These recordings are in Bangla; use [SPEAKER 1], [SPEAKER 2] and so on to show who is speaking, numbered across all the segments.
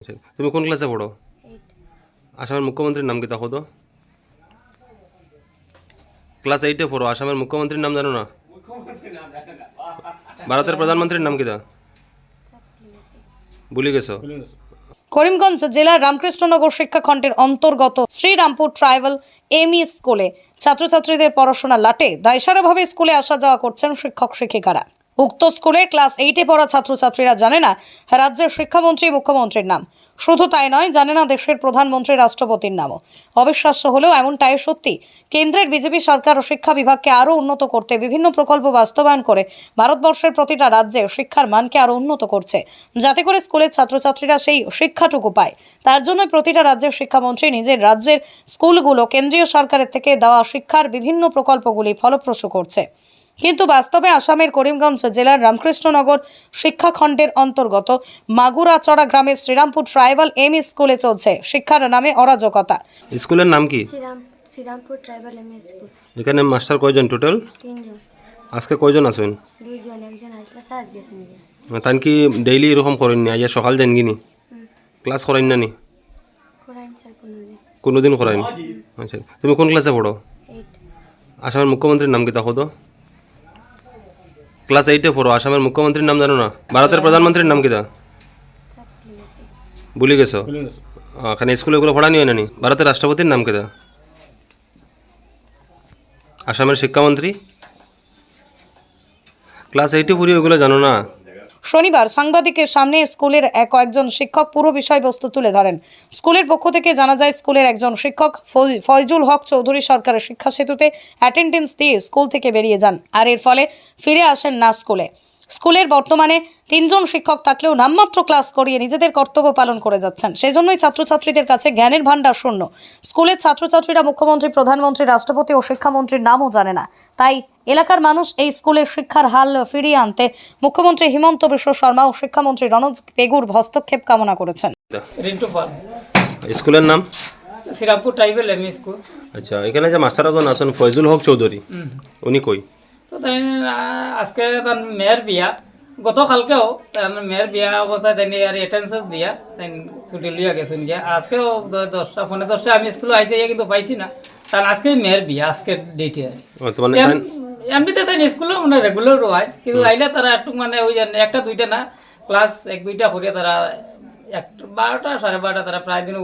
[SPEAKER 1] আচ্ছা, তুমি কোন ক্লাসে পড়ো? আসামের মুখ্যমন্ত্রীর নাম কি দেখো তো ক্লাস এইটে পড়ো আসামের মুখ্যমন্ত্রীর নাম জানো না? ভারতের প্রধানমন্ত্রীর নাম কি দা ভুলে গেছো?
[SPEAKER 2] করিমগঞ্জ জেলার রামকৃষ্ণনগর শিক্ষাখণ্ডের অন্তর্গত শ্রীরামপুর ট্রাইবাল এমই স্কুলে ছাত্রছাত্রীদের পড়াশোনা লাটে দায়সারাভাবে স্কুলে আসা যাওয়া করছেন শিক্ষক শিক্ষিকারা উক্ত স্কুলের ক্লাস এইটে পড়া ছাত্রছাত্রীরা জানে না রাজ্যের শিক্ষামন্ত্রী, মুখ্যমন্ত্রীর নাম। শুধু তাই নয়, জানে না দেশের প্রধানমন্ত্রী রাষ্ট্রপতির নামও। অবিশ্বাস্য হলেও এমনটাই সত্যি। কেন্দ্রের বিজেপি সরকার ও শিক্ষা বিভাগকে আরও উন্নত করতে বিভিন্ন প্রকল্প বাস্তবায়ন করে ভারতবর্ষের প্রতিটা রাজ্যে শিক্ষার মানকে আরও উন্নত করছে। যাতে করে স্কুলের ছাত্রছাত্রীরা সেই শিক্ষাটুকু পায়। তার জন্য প্রতিটা রাজ্যের শিক্ষামন্ত্রী নিজের রাজ্যের স্কুলগুলো কেন্দ্রীয় সরকারের থেকে দেওয়া শিক্ষার বিভিন্ন প্রকল্পগুলি ফলপ্রসূ করছে। কিন্তু বাস্তবে আসামের করিমগঞ্জ জেলার রামকৃষ্ণনগর শিক্ষাখণ্ডের অন্তর্গত মাগুরাচড়া গ্রামের শ্রীরামপুর ট্রাইবাল এম স্কুলে চলছে শিক্ষার নামে অরাজকতা।
[SPEAKER 1] স্কুলের নাম কি?
[SPEAKER 3] Shriram Shrirampur tribal M school.
[SPEAKER 1] এখানে মাস্টার কয়জন টোটাল?
[SPEAKER 3] তিনজন।
[SPEAKER 1] আজকে কয়জন আছেন?
[SPEAKER 3] দুইজন একজন আসলে সাত গেছেন
[SPEAKER 1] তান কি ডেইলি এরকম করেন নি? আজ সকাল যান গিনি? ক্লাস করেন না নি?
[SPEAKER 3] স্যার পনেরো
[SPEAKER 1] কোনোদিন করেন? আচ্ছা তুমি কোন ক্লাসে পড়ো? আসামের মুখ্যমন্ত্রীর নাম কি দেখো তো ক্লাস এইটে পড়ো আসামের মুখ্যমন্ত্রীর নাম জানো না? ভারতের প্রধানমন্ত্রীর নাম কি দা
[SPEAKER 3] সব ভুলে গেছো।
[SPEAKER 1] এখানে স্কুলে এগুলো পড়া নিয়ে নানি। ভারতের রাষ্ট্রপতির নাম কেদা আসামের শিক্ষামন্ত্রী? ক্লাস এইটে পড়ি ওগুলো জানো না?
[SPEAKER 2] শনিবার সাংবাদিকের সামনে স্কুলের এক কয়েকজন শিক্ষক পুরো বিষয়বস্তু তুলে ধরেন। স্কুলের পক্ষ থেকে জানা যায়, স্কুলের একজন শিক্ষক ফয়জুল হক চৌধুরী সরকারের শিক্ষা সেতুতে অ্যাটেন্ডেন্স দিয়ে স্কুল থেকে বেরিয়ে যান, আর এর ফলে ফিরে আসেন না স্কুলে। স্কুলের বর্তমানে তিনজন শিক্ষক থাকলেও নামমাত্র ক্লাস করিয়ে নিজেদের কর্তব্য পালন করে যাচ্ছেন। সেই জন্যই ছাত্রছাত্রীদের কাছে জ্ঞানের ভাণ্ডার শূন্য। স্কুলের ছাত্রছাত্রীরা মুখ্যমন্ত্রী প্রধানমন্ত্রী রাষ্ট্রপতি ও শিক্ষামন্ত্রীর নামও জানে না। তাই এলাকার মানুষ এই স্কুলের শিক্ষার হাল ফিরিয়ে আনতে মুখ্যমন্ত্রী হিমন্ত বিশ্ব শর্মা ও শিক্ষামন্ত্রী রণজ পেগুর হস্তক্ষেপ কামনা করেছেন।
[SPEAKER 1] স্কুলের নাম?
[SPEAKER 4] Shrirampur tribal M school.
[SPEAKER 1] আচ্ছা এখানে যে মাস্টার আছেন ফয়জুল হক চৌধুরী উনি কই?
[SPEAKER 4] তাই আজকে তার মেয়ের বিয়া। গতকালকেও তার মেয়ের বিয়া অবস্থায় তাই আর অ্যাটেন্ডেন্স দিয়া তাই ছুটি লিয়া গেছেন গিয়া। আজকেও দশটা ফোনে দশটা আমি স্কুলে আইসে গিয়া কিন্তু পাইছি না। তার আজকে মেয়ের বিয়া আজকের ডেটে আর
[SPEAKER 1] মানে
[SPEAKER 4] এম- এমনিতে তাই স্কুলে মানে রেগুলার হয় কিন্তু আইলে তারা একটু মানে ওই একটা দুইটা না ক্লাস এক দুইটা করিয়া তারা এক বারোটা সাড়ে বারোটা তারা প্রায় দিন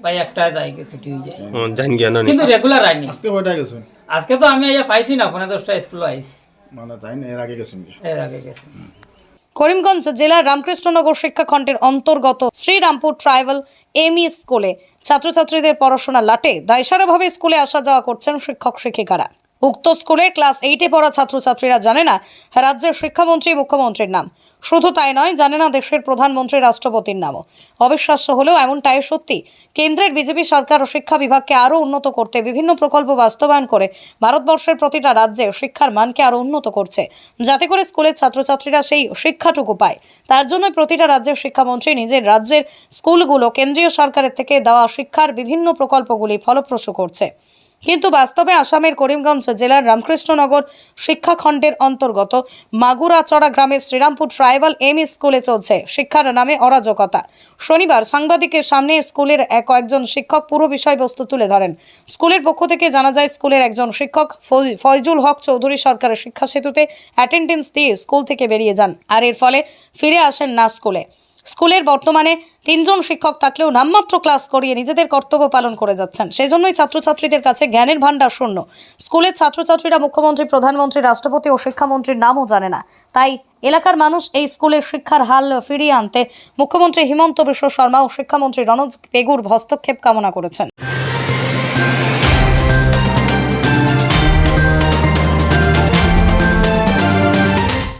[SPEAKER 4] বাই একটায় যায় ছুটি হয়ে যায়।
[SPEAKER 1] ও, জান গিয়া না নি?
[SPEAKER 4] কিন্তু রেগুলার আইনি
[SPEAKER 5] আজকে কয়টা গেছেন
[SPEAKER 4] আজকে তো আমি আইয়া পাইছি না ফোনে দশটা স্কুল আইছি।
[SPEAKER 5] মানে তাই না? এর আগে গেছেন কি?
[SPEAKER 4] এর আগে গেছেন
[SPEAKER 2] করিমগঞ্জ জেলার রামকৃষ্ণনগর শিক্ষাখণ্ডের অন্তর্গত শ্রীরামপুর ট্রাইবাল এমই স্কুলে ছাত্রছাত্রীদের পড়াশোনা লাটে দায়সারাভাবে স্কুলে আসা যাওয়া করছেন শিক্ষক শিক্ষিকারা উক্ত স্কুলের ক্লাস এইটে পড়া ছাত্রছাত্রীরা জানে না রাজ্যের শিক্ষামন্ত্রী, মুখ্যমন্ত্রীর নাম। শুধু তাই নয়, জানে না দেশের প্রধানমন্ত্রী, রাষ্ট্রপতির নামও। অবিশ্বাস্য হলেও এমনটাই সত্যি। কেন্দ্রের বিজেপি সরকার ও শিক্ষা বিভাগকে আরও উন্নত করতে বিভিন্ন প্রকল্প বাস্তবায়ন করে ভারতবর্ষের প্রতিটা রাজ্যে শিক্ষার মানকে আরও উন্নত করছে। যাতে করে স্কুলের ছাত্রছাত্রীরা সেই শিক্ষাটুকু পায়। তার জন্য প্রতিটা রাজ্যের শিক্ষামন্ত্রী নিজের রাজ্যের স্কুলগুলো কেন্দ্রীয় সরকারের থেকে দেওয়া শিক্ষার বিভিন্ন প্রকল্পগুলি ফলপ্রসূ করছে। কিন্তু বাস্তবে আসামের করিমগঞ্জ জেলার রামকৃষ্ণনগর শিক্ষাখণ্ডের অন্তর্গত মাগুরাচড়া গ্রামের শ্রীরামপুর ট্রাইবাল এম স্কুলে চলছে। শিক্ষার নামে অরাজকতা। শনিবার সাংবাদিকের সামনে স্কুলের কয়েকজন শিক্ষক পুরো বিষয়বস্তু তুলে ধরেন। স্কুলের পক্ষ থেকে জানা যায়, স্কুলের একজন শিক্ষক ফয়জুল হক চৌধুরী সরকারের শিক্ষা সেতুতে অ্যাটেন্ডেন্স দিয়ে স্কুল থেকে বেরিয়ে যান, আর এর ফলে ফিরে আসেন না স্কুলে। স্কুলের বর্তমানে তিনজন শিক্ষক থাকলেও নামমাত্র ক্লাস করিয়ে নিজেদের কর্তব্য পালন করে যাচ্ছেন। সেই জন্যই ছাত্রছাত্রীদের কাছে জ্ঞানের ভাণ্ডার শূন্য। স্কুলের ছাত্রছাত্রীরা মুখ্যমন্ত্রী, প্রধানমন্ত্রী, রাষ্ট্রপতি ও শিক্ষামন্ত্রীর নামও জানে না। তাই এলাকার মানুষ এই স্কুলের শিক্ষার হাল ফিরিয়ে আনতে মুখ্যমন্ত্রী হিমন্ত বিশ্ব শর্মা ও শিক্ষামন্ত্রী রণজ পেগুর হস্তক্ষেপ কামনা করেছেন।